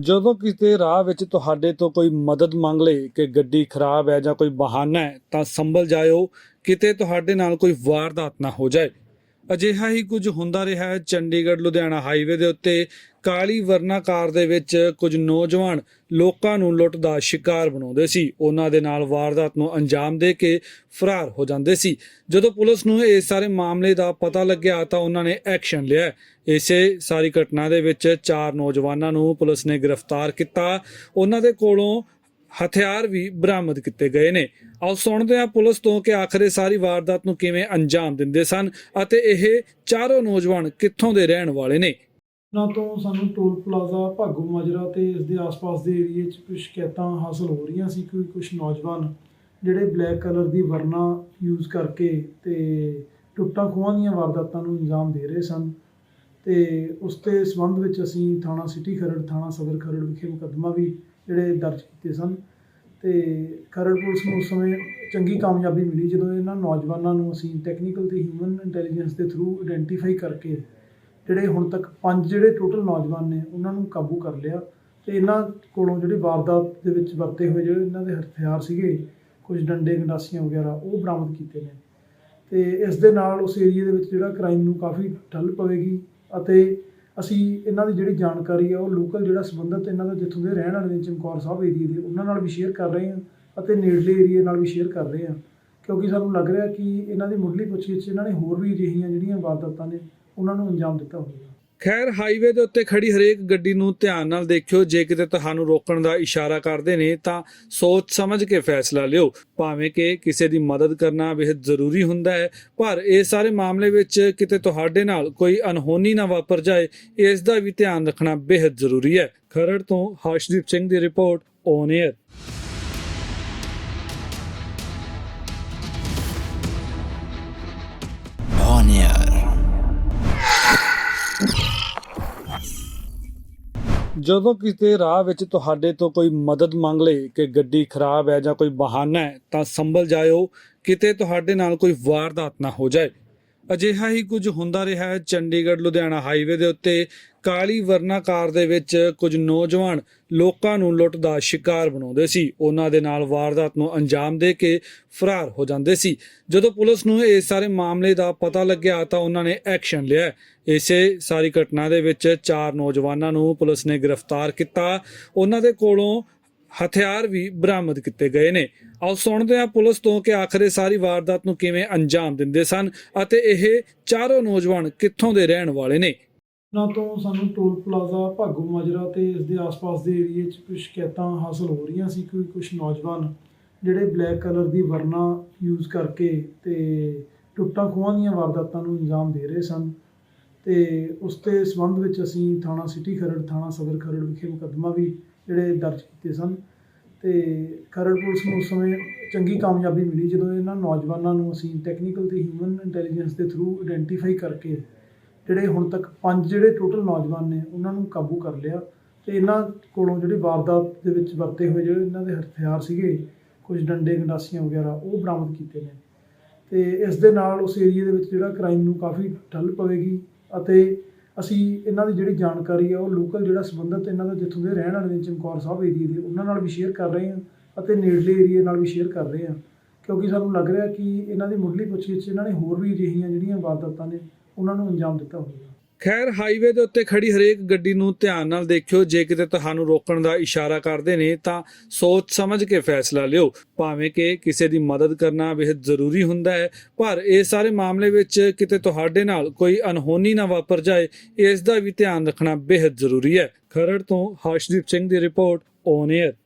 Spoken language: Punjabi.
ਜਦੋਂ ਕਿਤੇ ਰਾਹ ਵਿੱਚ ਤੁਹਾਡੇ ਤੋਂ ਕੋਈ ਮਦਦ ਮੰਗ ਲਏ ਕਿ ਗੱਡੀ ਖਰਾਬ ਹੈ ਜਾਂ ਕੋਈ ਬਹਾਨਾ ਹੈ, ਤਾਂ ਸੰਭਲ ਜਾਇਓ, ਕਿਤੇ ਤੁਹਾਡੇ ਨਾਲ ਕੋਈ ਵਾਰਦਾਤ ਨਾ ਹੋ ਜਾਏ। ਅਜਿਹਾ ਹੀ ਕੁਝ ਹੁੰਦਾ ਰਿਹਾ ਹੈ। ਚੰਡੀਗੜ੍ਹ, ਲੁਧਿਆਣਾ ਹਾਈਵੇ ਦੇ ਉੱਤੇ ਕਾਲੀ ਵਰਨਾ ਕਾਰ ਦੇ ਵਿੱਚ ਕੁਝ ਨੌਜਵਾਨ ਲੋਕਾਂ ਨੂੰ ਲੁੱਟ ਦਾ ਸ਼ਿਕਾਰ ਬਣਾਉਂਦੇ ਸੀ। ਉਹਨਾਂ ਦੇ ਨਾਲ ਵਾਰਦਾਤ ਨੂੰ ਅੰਜਾਮ ਦੇ ਕੇ ਫਰਾਰ ਹੋ ਜਾਂਦੇ ਸੀ। ਜਦੋਂ ਪੁਲਿਸ ਨੂੰ ਇਸ ਸਾਰੇ ਮਾਮਲੇ ਦਾ ਪਤਾ ਲੱਗਿਆ ਤਾਂ ਉਹਨਾਂ ਨੇ ਐਕਸ਼ਨ ਲਿਆ। ਇਸੇ ਸਾਰੀ ਘਟਨਾ ਦੇ ਵਿੱਚ ਚਾਰ ਨੌਜਵਾਨਾਂ ਨੂੰ ਪੁਲਿਸ ਨੇ ਗ੍ਰਿਫਤਾਰ ਕੀਤਾ। ਉਹਨਾਂ ਦੇ ਕੋਲੋਂ ਹਥਿਆਰ ਵੀ ਬਰਾਮਦ ਕੀਤੇ ਗਏ ਨੇ। ਆਓ ਸੁਣਦੇ ਹਾਂ ਪੁਲਿਸ ਤੋਂ ਕਿ ਆਖਰੇ ਸਾਰੀ ਵਾਰਦਾਤ ਨੂੰ ਕਿਵੇਂ ਅੰਜਾਮ ਦਿੰਦੇ ਸਨ ਅਤੇ ਇਹ ਚਾਰੋਂ ਨੌਜਵਾਨ ਕਿੱਥੋਂ ਦੇ ਰਹਿਣ ਵਾਲੇ ਨੇ? ਉਹਨਾਂ ਤੋਂ ਸਾਨੂੰ ਟੋਲ ਪਲਾਜ਼ਾ, ਭਾਗੂ ਮਾਜਰਾ ਤੇ ਇਸ ਦੇ ਆਸ-ਪਾਸ ਦੇ ਏਰੀਏ 'ਚ ਕੁਝ ਸ਼ਿਕਾਇਤਾਂ ਹਾਸਲ ਹੋ ਰਹੀਆਂ ਸੀ ਕਿ ਕੁਝ ਨੌਜਵਾਨ ਜਿਹੜੇ ਬਲੈਕ ਕਲਰ ਦੀ ਵਰਨਾ ਯੂਜ਼ ਕਰਕੇ ਤੇ ਟੁੱਟਾਂ ਖੋਹਾਂ ਦੀਆਂ ਵਾਰਦਾਤਾਂ ਨੂੰ ਅੰਜਾਮ ਦੇ ਰਹੇ ਸਨ ਤੇ ਉਸ ਦੇ ਸੰਬੰਧ ਵਿੱਚ ਅਸੀਂ ਥਾਣਾ ਸਿਟੀ ਖਰੜ, ਥਾਣਾ ਸਦਰ ਖਰੜ ਵਿਖੇ ਮੁਕੱਦਮਾ ਵੀ ਜਿਹੜੇ ਦਰਜ ਕੀਤੇ ਸਨ ਤੇ ਖਰੜ ਪੁਲਿਸ ਨੂੰ ਉਸ ਸਮੇਂ ਚੰਗੀ ਕਾਮਯਾਬੀ ਮਿਲੀ ਜਦੋਂ ਇਹਨਾਂ ਨੌਜਵਾਨਾਂ ਨੂੰ ਅਸੀਂ ਟੈਕਨੀਕਲ ਤੇ ਹਿਊਮਨ ਇੰਟੈਲੀਜੈਂਸ ਦੇ ਥਰੂ ਆਇਡੈਂਟੀਫਾਈ ਕਰਕੇ ਜਿਹੜੇ ਹੁਣ ਤੱਕ ਪੰਜ ਜਿਹੜੇ ਟੋਟਲ ਨੌਜਵਾਨ ਨੇ ਉਹਨਾਂ ਨੂੰ ਕਾਬੂ ਕਰ ਲਿਆ ਤੇ ਇਹਨਾਂ ਕੋਲੋਂ ਜਿਹੜੀ ਵਾਰਦਾਤ ਦੇ ਵਿੱਚ ਵਰਤੇ ਹੋਏ ਜਿਹੜੇ ਇਹਨਾਂ ਦੇ ਹਥਿਆਰ ਸੀਗੇ, ਕੁਝ ਡੰਡੇ, ਗੰਡਾਸੀਆਂ ਵਗੈਰਾ, ਉਹ ਬਰਾਮਦ ਕੀਤੇ ਨੇ। ਤੇ ਇਸ ਦੇ ਨਾਲ ਉਸ ਏਰੀਆ ਦੇ ਵਿੱਚ ਜਿਹੜਾ ਕ੍ਰਾਈਮ ਨੂੰ ਕਾਫੀ ਠੱਲ ਪਵੇਗੀ ਅਤੇ ਅਸੀਂ ਇਹਨਾਂ ਦੀ ਜਿਹੜੀ ਜਾਣਕਾਰੀ ਹੈ ਉਹ ਲੋਕਲ ਜਿਹੜਾ ਸੰਬੰਧਤ ਇਹਨਾਂ ਦਾ ਜਿੱਥੋਂ ਦੇ ਰਹਿਣ ਵਾਲੇ ਨੇ, ਚਮਕੌਰ ਸਾਹਿਬ ਏਰੀਏ ਦੇ, ਉਹਨਾਂ ਨਾਲ ਵੀ ਸ਼ੇਅਰ ਕਰ ਰਹੇ ਹਾਂ ਅਤੇ ਨੇੜਲੇ ਏਰੀਏ ਨਾਲ ਵੀ ਸ਼ੇਅਰ ਕਰ ਰਹੇ ਹਾਂ। ਕਿਉਂਕਿ ਸਾਨੂੰ ਲੱਗ ਰਿਹਾ ਕਿ ਇਹਨਾਂ ਦੀ ਮੁੱਢਲੀ ਪੁੱਛਗਿੱਛ 'ਚ ਇਹਨਾਂ ਨੇ ਹੋਰ ਵੀ ਅਜਿਹੀਆਂ ਜਿਹੜੀਆਂ ਵਾਰਦਾਤਾਂ ਨੇ, ਉਹਨਾਂ ਨੂੰ ਅੰਜਾਮ ਦਿੱਤਾ ਹੋਵੇਗਾ। ਖੈਰ ਹਾਈਵੇ ਦੇ ਉੱਤੇ ਖੜੀ ਹਰੇਕ ਗੱਡੀ ਨੂੰ ਧਿਆਨ ਨਾਲ ਦੇਖਿਓ, ਜੇ ਕਿਤੇ ਤੁਹਾਨੂੰ ਰੋਕਣ ਦਾ ਇਸ਼ਾਰਾ ਕਰਦੇ ਨੇ, ਤਾਂ ਸੋਚ ਸਮਝ ਕੇ ਫੈਸਲਾ ਲਿਓ। ਭਾਵੇਂ ਕਿ ਕਿਸੇ ਦੀ ਮਦਦ ਕਰਨਾ ਬਹੁਤ ਜ਼ਰੂਰੀ ਹੁੰਦਾ ਹੈ, ਪਰ ਇਹ ਸਾਰੇ ਮਾਮਲੇ ਵਿੱਚ ਕਿਤੇ ਤੁਹਾਡੇ ਨਾਲ ਕੋਈ ਅਨਹੋਨੀ ਨਾ ਵਾਪਰ ਜਾਏ, ਇਸ ਦਾ ਵੀ ਧਿਆਨ ਰੱਖਣਾ ਬਹੁਤ ਜ਼ਰੂਰੀ ਹੈ। ਖਰੜ ਤੋਂ ਹਰਸ਼ਦੀਪ ਸਿੰਘ ਦੀ ਰਿਪੋਰਟ ਓਨ 에ਅਰ ਜਦੋਂ ਕਿਤੇ ਰਾਹ ਵਿੱਚ ਤੁਹਾਡੇ ਤੋਂ ਕੋਈ ਮਦਦ ਮੰਗ ਲਏ ਕਿ ਗੱਡੀ ਖਰਾਬ ਹੈ ਜਾਂ ਕੋਈ ਬਹਾਨਾ ਹੈ, ਤਾਂ ਸੰਭਲ ਜਾਇਓ, ਕਿਤੇ ਤੁਹਾਡੇ ਨਾਲ ਕੋਈ ਵਾਰਦਾਤ ਨਾ ਹੋ ਜਾਏ। ਅਜਿਹਾ ਹੀ ਕੁਝ ਹੁੰਦਾ ਰਿਹਾ ਹੈ। ਚੰਡੀਗੜ੍ਹ, ਲੁਧਿਆਣਾ ਹਾਈਵੇ ਦੇ ਉੱਤੇ ਕਾਲੀ ਵਰਨਾ ਕਾਰ ਦੇ ਵਿੱਚ ਕੁਝ ਨੌਜਵਾਨ ਲੋਕਾਂ ਨੂੰ ਲੁੱਟ ਦਾ ਸ਼ਿਕਾਰ ਬਣਾਉਂਦੇ ਸੀ। ਉਹਨਾਂ ਦੇ ਨਾਲ ਵਾਰਦਾਤ ਨੂੰ ਅੰਜਾਮ ਦੇ ਕੇ ਫਰਾਰ ਹੋ ਜਾਂਦੇ ਸੀ। ਜਦੋਂ ਪੁਲਿਸ ਨੂੰ ਇਸ ਸਾਰੇ ਮਾਮਲੇ ਦਾ ਪਤਾ ਲੱਗਿਆ ਤਾਂ ਉਹਨਾਂ ਨੇ ਐਕਸ਼ਨ ਲਿਆ। ਇਸੇ ਸਾਰੀ ਘਟਨਾ ਦੇ ਵਿੱਚ ਚਾਰ ਨੌਜਵਾਨਾਂ ਨੂੰ ਪੁਲਿਸ ਨੇ ਗ੍ਰਿਫਤਾਰ ਕੀਤਾ। ਉਹਨਾਂ ਦੇ ਕੋਲੋਂ ਹਥਿਆਰ ਵੀ ਬਰਾਮਦ ਕੀਤੇ ਗਏ ਨੇ। ਆਓ ਸੁਣਦੇ ਹਾਂ ਪੁਲਿਸ ਤੋਂ ਕਿ ਆਖਰੇ ਸਾਰੀ ਵਾਰਦਾਤ ਨੂੰ ਕਿਵੇਂ ਅੰਜਾਮ ਦਿੰਦੇ ਸਨ ਅਤੇ ਇਹ ਚਾਰੋਂ ਨੌਜਵਾਨ ਕਿੱਥੋਂ ਦੇ ਰਹਿਣ ਵਾਲੇ ਨੇ? ਨਾ ਤੋਂ ਸਾਨੂੰ ਟੋਲ ਪਲਾਜ਼ਾ, ਭਾਗੂ ਮਾਜਰਾ ਤੇ ਇਸ ਦੇ ਆਸ-ਪਾਸ ਦੇ ਏਰੀਏ 'ਚ ਕੁਝ ਸ਼ਿਕਾਇਤਾਂ ਹਾਸਲ ਹੋ ਰਹੀਆਂ ਸੀ। ਕਿ ਕੁਝ ਨੌਜਵਾਨ ਜਿਹੜੇ ਬਲੈਕ ਕਲਰ ਦੀ ਵਰਨਾ ਯੂਜ਼ ਕਰਕੇ ਤੇ ਟੁੱਟਾਂ ਖੋਹਾਂ ਦੀਆਂ ਵਾਰਦਾਤਾਂ ਨੂੰ ਅੰਜਾਮ ਦੇ ਰਹੇ ਸਨ ਤੇ ਉਸ ਦੇ ਸੰਬੰਧ ਵਿੱਚ ਅਸੀਂ ਥਾਣਾ ਸਿਟੀ ਖਰੜ, ਥਾਣਾ ਸਦਰ ਖਰੜ ਵਿਖੇ ਮੁਕੱਦਮਾ ਵੀ ਜਿਹੜੇ ਦਰਜ ਕੀਤੇ ਸਨ ਤੇ ਖਰੜ ਪੁਲਿਸ ਨੂੰ ਉਸ ਸਮੇਂ ਚੰਗੀ ਕਾਮਯਾਬੀ ਮਿਲੀ ਜਦੋਂ ਇਹਨਾਂ ਨੌਜਵਾਨਾਂ ਨੂੰ ਅਸੀਂ ਟੈਕਨੀਕਲ ਤੇ ਹਿਊਮਨ ਇੰਟੈਲੀਜੈਂਸ ਦੇ ਥਰੂ ਆਇਡੈਂਟੀਫਾਈ ਕਰਕੇ ਜਿਹੜੇ ਹੁਣ ਤੱਕ ਪੰਜ ਜਿਹੜੇ ਟੋਟਲ ਨੌਜਵਾਨ ਨੇ ਉਹਨਾਂ ਨੂੰ ਕਾਬੂ ਕਰ ਲਿਆ ਤੇ ਇਹਨਾਂ ਕੋਲੋਂ ਜਿਹੜੀ ਵਾਰਦਾਤ ਦੇ ਵਿੱਚ ਵਰਤੇ ਹੋਏ ਜਿਹੜੇ ਇਹਨਾਂ ਦੇ ਹਥਿਆਰ ਸੀਗੇ, ਕੁਝ ਡੰਡੇ, ਗੰਡਾਸੀਆਂ ਵਗੈਰਾ, ਉਹ ਬਰਾਮਦ ਕੀਤੇ ਨੇ। ਤੇ ਇਸ ਦੇ ਨਾਲ ਉਸ ਏਰੀਆ ਦੇ ਵਿੱਚ ਜਿਹੜਾ ਕ੍ਰਾਈਮ ਨੂੰ ਕਾਫੀ ਠੱਲ ਪਵੇਗੀ ਅਤੇ ਅਸੀਂ ਇਹਨਾਂ ਦੀ ਜਿਹੜੀ ਜਾਣਕਾਰੀ ਹੈ ਉਹ ਲੋਕਲ ਜਿਹੜਾ ਸੰਬੰਧਤ ਇਹਨਾਂ ਦਾ ਜਿੱਥੋਂ ਦੇ ਰਹਿਣ ਵਾਲੇ ਨੇ, ਚਮਕੌਰ ਸਾਹਿਬ ਏਰੀਏ ਦੇ, ਉਹਨਾਂ ਨਾਲ ਵੀ ਸ਼ੇਅਰ ਕਰ ਰਹੇ ਹਾਂ ਅਤੇ ਨੇੜਲੇ ਏਰੀਏ ਨਾਲ ਵੀ ਸ਼ੇਅਰ ਕਰ ਰਹੇ ਹਾਂ। ਕਿਉਂਕਿ ਸਾਨੂੰ ਲੱਗ ਰਿਹਾ ਕਿ ਇਹਨਾਂ ਦੀ ਮੁੱਢਲੀ ਪੁੱਛਗਿੱਛ 'ਚ ਇਹਨਾਂ ਨੇ ਹੋਰ ਵੀ ਅਜਿਹੀਆਂ ਜਿਹੜੀਆਂ ਵਾਰਦਾਤਾਂ ਨੇ, ਉਹਨਾਂ ਨੂੰ ਅੰਜਾਮ ਦਿੱਤਾ ਹੋਵੇਗਾ। ਖੈਰ ਹਾਈਵੇ ਦੇ ਉੱਤੇ ਖੜੀ ਹਰੇਕ ਗੱਡੀ ਨੂੰ ਧਿਆਨ ਨਾਲ ਦੇਖਿਓ, ਜੇ ਕਿਤੇ ਤੁਹਾਨੂੰ ਰੋਕਣ ਦਾ ਇਸ਼ਾਰਾ ਕਰਦੇ ਨੇ, ਤਾਂ ਸੋਚ ਸਮਝ ਕੇ ਫੈਸਲਾ ਲਿਓ। ਭਾਵੇਂ ਕਿ ਕਿਸੇ ਦੀ ਮਦਦ ਕਰਨਾ ਬਹੁਤ ਜ਼ਰੂਰੀ ਹੁੰਦਾ ਹੈ, ਪਰ ਇਹ ਸਾਰੇ ਮਾਮਲੇ ਵਿੱਚ ਕਿਤੇ ਤੁਹਾਡੇ ਨਾਲ ਕੋਈ ਅਨਹੋਨੀ ਨਾ ਵਾਪਰ ਜਾਏ, ਇਸ ਦਾ ਵੀ ਧਿਆਨ ਰੱਖਣਾ ਬਹੁਤ ਜ਼ਰੂਰੀ ਹੈ। ਖਰੜ ਤੋਂ ਹਰਸ਼ਦੀਪ ਸਿੰਘ ਦੀ ਰਿਪੋਰਟ ਓਨ ਏਅਰ